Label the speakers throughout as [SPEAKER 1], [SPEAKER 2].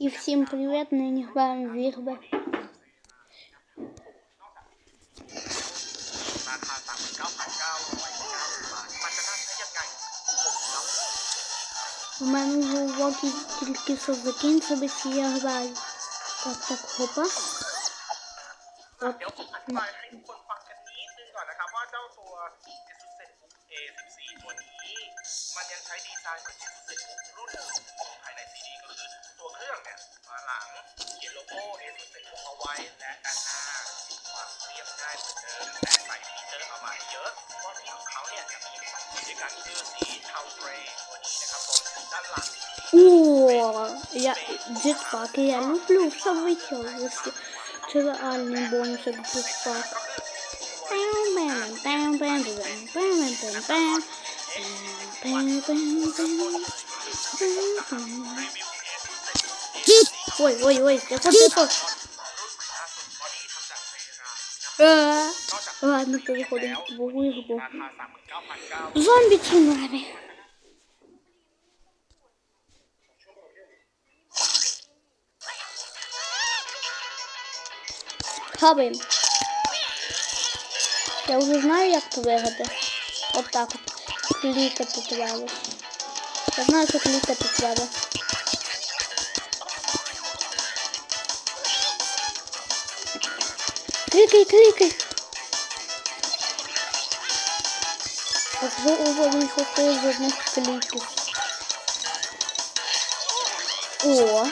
[SPEAKER 1] И всем привет нині граємо в
[SPEAKER 2] Вірби.
[SPEAKER 1] У мене вже уроки тільки що закінчились я граю. Так, так, хопа.
[SPEAKER 2] Оп. 14 เครื่องเนี่ยฝาหลังเขียนโลโก้ ASUS ZBook เอาไว้ และด้านหน้ามีความเรียบง่ายเหมือนเดิมแต่ใส่ฟีเจอร์เอามาเยอะข้อดีของเขาเนี่ยจะมีอยู่สองสีด้วยกันคือสีเทาเกรย์ตัวนี้นะครับผมด้านหลัง
[SPEAKER 1] О, я джетпак, і я люблю все витягувати. Це реальний бонусик джетпак. Пам, пам, пам, пам, пам, Ой, ой, ой, я тихо. Ладно,
[SPEAKER 2] переходим к богу и.
[SPEAKER 1] Зомби цунами. Хабаємо. Я уже знаю, як то виграти. От так от. Клікати треба. Я знаю, що клікати треба. Кликай, кликай. А что у вас не хватает жодных кликов? О!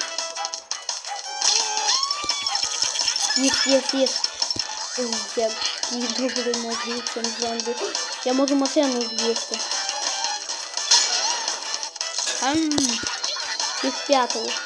[SPEAKER 1] Есть, есть, есть. Я не добрый мог чем зомби. Я могу машину сбиться. Ам, из пятого.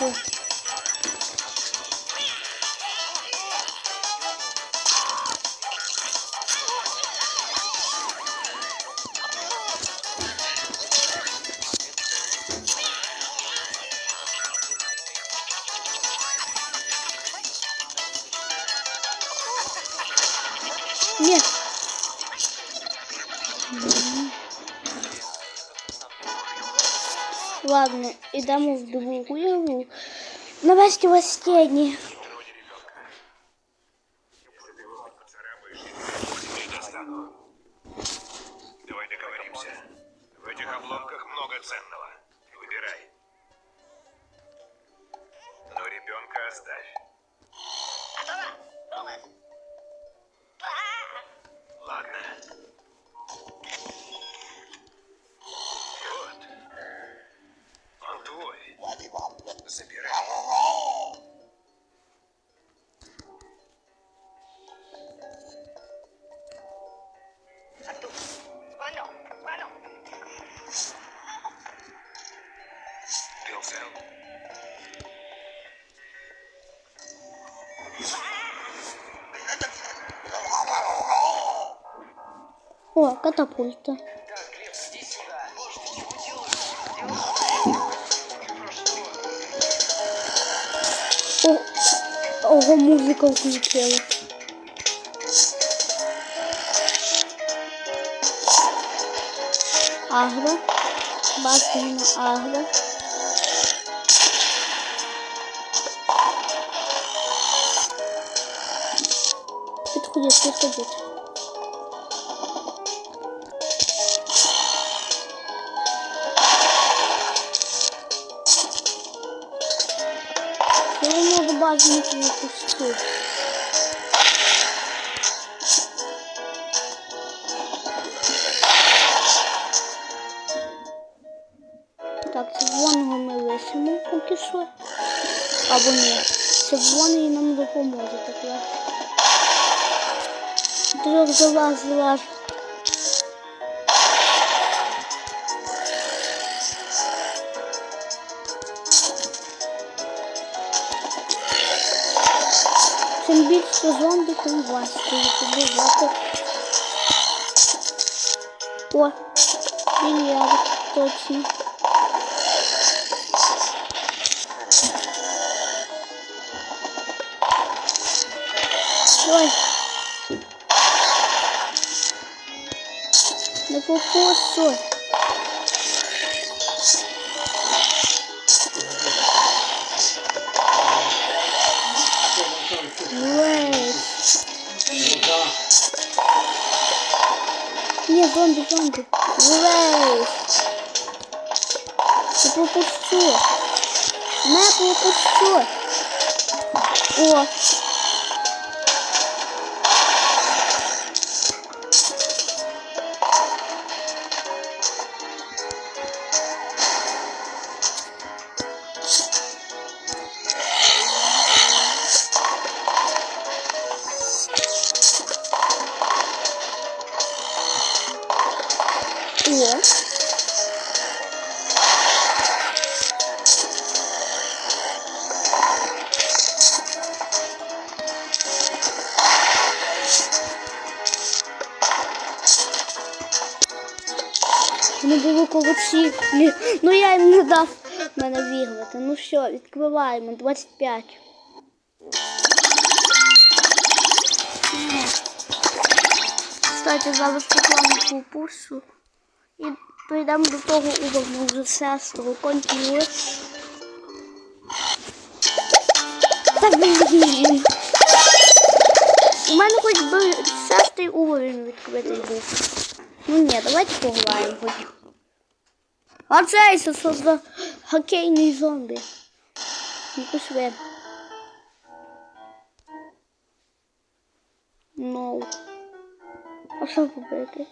[SPEAKER 1] düştü. Yes. Ладно, ідемо в другу ігру. Новості останні.
[SPEAKER 3] Давай договоримся. В этих обломках много ценного. Выбирай. Но ребенка оставь. Ладно. the beauty. 어, 아까 다
[SPEAKER 1] 보였다. Oho muzyką kliknęła. Arma. Batendo na arma. Подходит, подходит. Не бачити якусь штуку. Так, червоного ми лишимо поки що. Або ні. Червоний нам допоможе так. Трьох залаз, залаз. Sezon de convoz. Tudo de volta. Pô. Bilhado todinho. Oi. Levou pro açougue. Зомбі, зомбі. Ой. Не пропущу. Не пропущу. О. Не було колоці. Ну я їм не дав мене віграти. Ну що, відкриваємо 25. Кстати, зараз покладу пульсу. І прийдемо до того уровня вже сестру. Континує. Та блін. У мене хоч би шестий уровень відкритий був. Ну ні, давайте пограємо хоч. А цей це що за хокейний зомбі. Ну пішли. Ну. А що робити?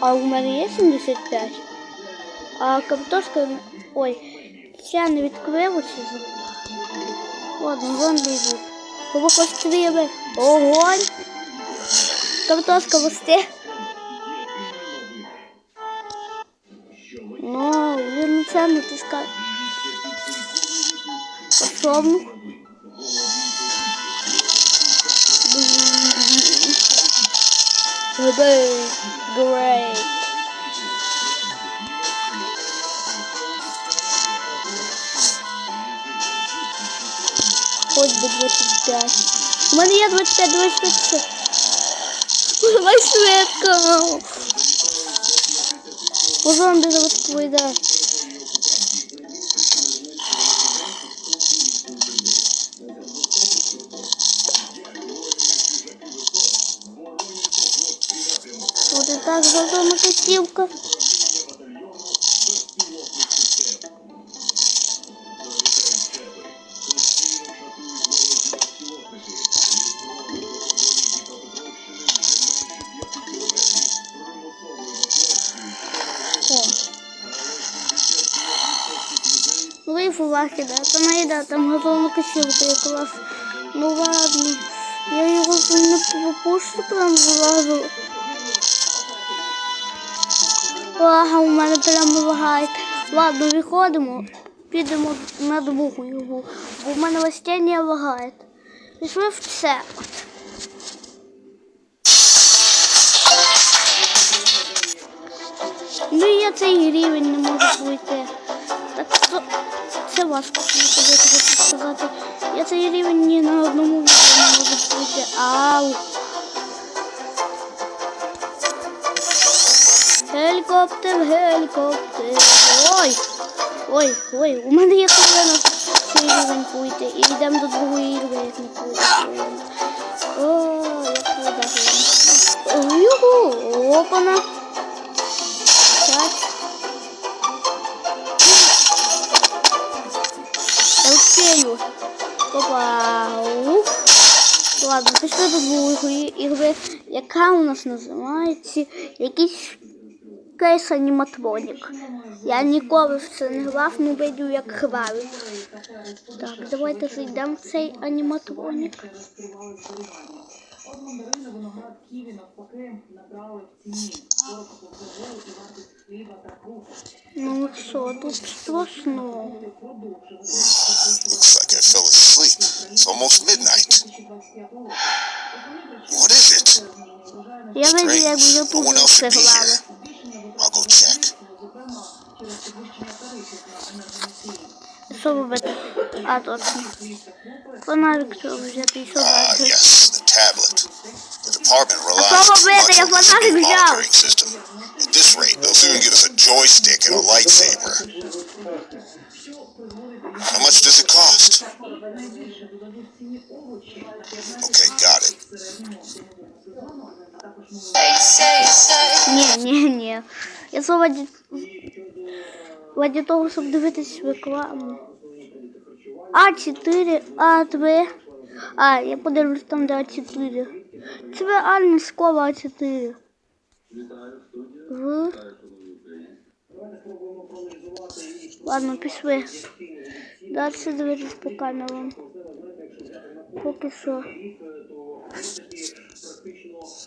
[SPEAKER 1] А у мене є 75? А картошка... Ой, ще не відкрилося. Ладно, зомбі йдуть. Кого постріли? Огонь! Картошка росте. Ну, він це натискає. Пособну. Great. Хоч би 25. У мене є 25, 25. Давай швидко. Бо зомбі зараз пройде. От і так зазорна косівка. О. Лифу вахіда, та найда, там газовна косілка якраз. Ну ладно, я його не пропущу прям зразу. Ага, у мене прямо лагає. Ладно, виходимо, підемо на другу його, бо в мене растіння лагає. Пішли в це. Ну я цей рівень не можу пройти. Так що це важко тобі сказати. Я цей рівень ні на одному відео не можу пройти. Ау. Гелікоптер, гелікоптер. Ой! Ой, ой, у мене є хвилина цей рівень пройти. І йдемо до другої ігри, як не пройти. О, як вода. Юху, опана. Я. Опа. Ух. Ладно, пішли до другої ігри, яка у нас називається якийсь кейс аніматронік. Я ніколи в це не грав, не бачу, як грають. Так, давайте зайдемо в цей аніматронік.
[SPEAKER 4] Мандарини, виноград, ківі навпаки набрали в ціні. Поповзали і вартість хліба та крупи.
[SPEAKER 1] Ну що, тут страшно.
[SPEAKER 3] Looks like I fell asleep. It's almost midnight.
[SPEAKER 4] 2025 року.
[SPEAKER 3] What is it?
[SPEAKER 1] Я не знаю, як в
[SPEAKER 3] No
[SPEAKER 1] Ютубі
[SPEAKER 3] one else
[SPEAKER 1] це
[SPEAKER 3] should be
[SPEAKER 1] грали.
[SPEAKER 3] here. I'll go check.
[SPEAKER 4] Зокрема, через підвищення тарифів на енергоносії.
[SPEAKER 1] Що робити? А, точно. Фонарик треба взяти і що
[SPEAKER 3] Ah,
[SPEAKER 1] далі?
[SPEAKER 3] yes, the tablet. The department relies
[SPEAKER 1] Follow
[SPEAKER 3] too
[SPEAKER 1] me,
[SPEAKER 3] much
[SPEAKER 1] they
[SPEAKER 3] on the
[SPEAKER 1] have
[SPEAKER 3] speed
[SPEAKER 1] another job.
[SPEAKER 3] monitoring system. At this rate, they'll soon give us a joystick and a lightsaber. How much does it cost?
[SPEAKER 4] Найбільше додадуть в ціні овочі на 15
[SPEAKER 3] Okay, got it.
[SPEAKER 4] середньому зимового сезону, а також молоко.
[SPEAKER 1] Ні, ні, ні. Я за раді... раді того, щоб дивитись рекламу. А4, А3. А, я подивлюсь там, де А4. Це реальна школа А4. В... Ладно, пішли. Далі дивитись по камерам. Поки що.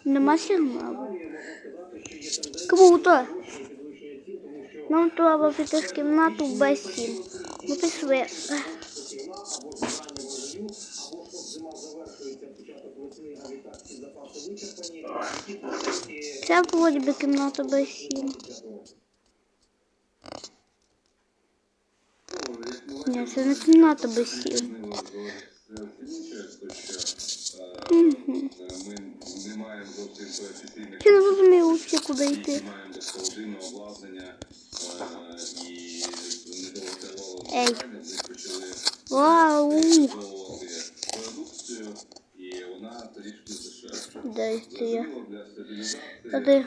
[SPEAKER 1] Нема сигналу. Круто. Нам треба піти в кімнату без сім. Ну пішли. Це вроді би кімната без сім. Ні, це не кімната без сім. Мгм.
[SPEAKER 5] Ми не маємо зовсім професійних
[SPEAKER 1] Я не розумію взагалі, куди йти.
[SPEAKER 5] маємо безпроводинне обладнання е, і недовготривало
[SPEAKER 1] Ей.
[SPEAKER 5] навчання. Ми почали
[SPEAKER 1] Вау!
[SPEAKER 5] використовувати продукцію, і вона трішки дешевша.
[SPEAKER 1] Де йти я? Та де?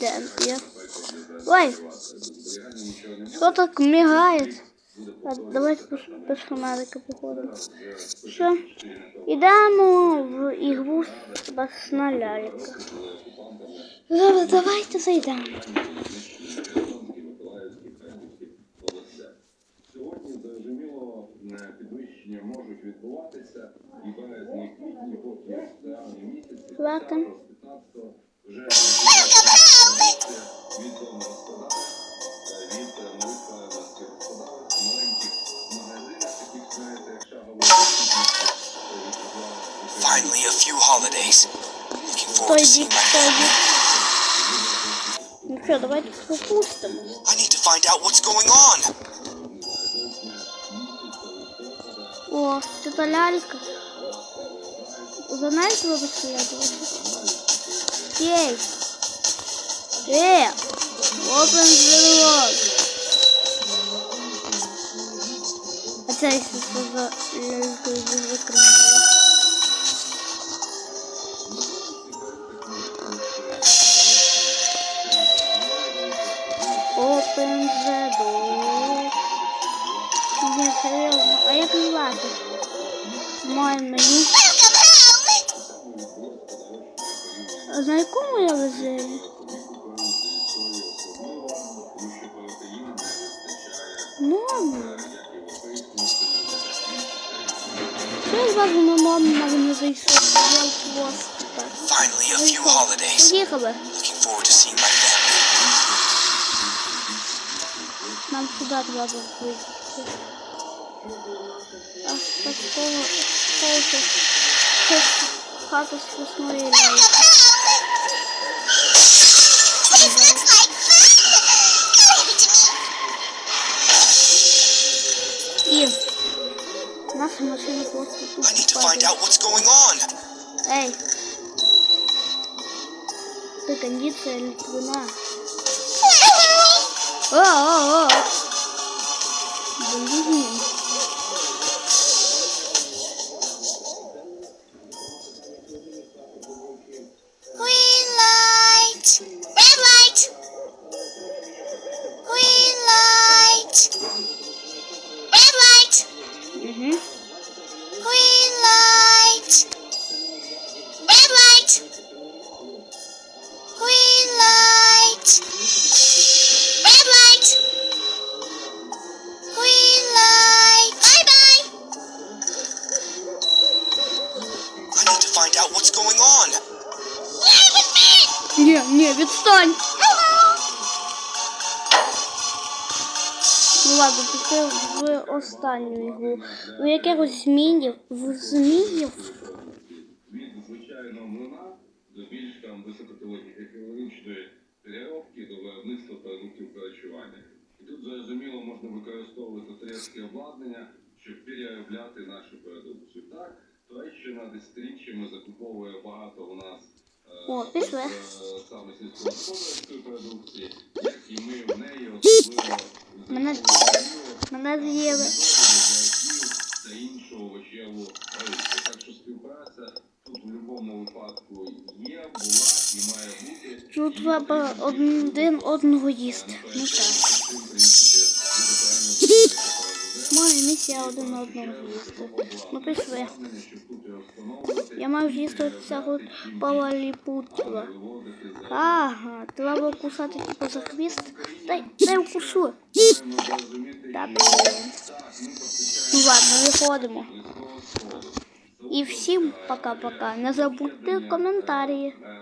[SPEAKER 5] на
[SPEAKER 1] Ой! Що так мигає? А, давайте без, фонарика походимо. Що? Ідемо в ігру Басна лялька. Зараз давайте зайдемо.
[SPEAKER 5] підвищення можуть відбуватися і березні, і квітні, поки в травні місяці,
[SPEAKER 1] Ладно.
[SPEAKER 5] з 15 вже починається від домогосподарств, е, від е, нових фермерських господарств, маленьких магазинів, таких, знаєте, як шагової доступності, е, від житла України.
[SPEAKER 6] Finally, a few holidays. Looking forward
[SPEAKER 1] Той
[SPEAKER 6] to seeing
[SPEAKER 1] бік,
[SPEAKER 6] my
[SPEAKER 1] той
[SPEAKER 6] family.
[SPEAKER 1] бік. Ну що, давайте пропустимо.
[SPEAKER 6] I need to find out what's going on.
[SPEAKER 1] О, та лялька. За нею треба слідувати. Ей! Е! Open the door! А це що за лялькою закрила? Open the door. Ні, як? Моє меню. А на якому я веселі? Мама. Що я зважу на маму, навіть не зайшов? Я в так.
[SPEAKER 6] Finally, a few holidays.
[SPEAKER 1] Поїхали.
[SPEAKER 6] Looking forward to seeing my family.
[SPEAKER 1] Нам сюди треба вийти. Аж такого такого щось хата з весної ляльки. І наша машина просто тут
[SPEAKER 6] I need to find
[SPEAKER 1] падає.
[SPEAKER 6] out what's going on.
[SPEAKER 1] Ей! Ты кондиция Литвина. О, о, о! Блин. Ладно, в останню ігру. У якихось змінів, в зміїв.
[SPEAKER 5] від звичайного млина до більш там високотехнологічної переробки до виробництва продуктів харчування. І тут зрозуміло можна використовувати турецьке обладнання, щоб переробляти нашу продукцію. Так, Туреччина десятиріччями закуповує багато у нас
[SPEAKER 1] О, пішли. Мене- Мене з'їли.
[SPEAKER 5] тут в.
[SPEAKER 1] Тут треба один одного їсти. Ну так. Моя місія один одного їсти. Ну пішли. Я маю з'їсти цього палаліпутіла. Ага, треба кусати типу за хвіст. Дай, дай укушу. Та блін. Ну ладно, виходимо. І всім пока-пока. Не забудьте коментарі.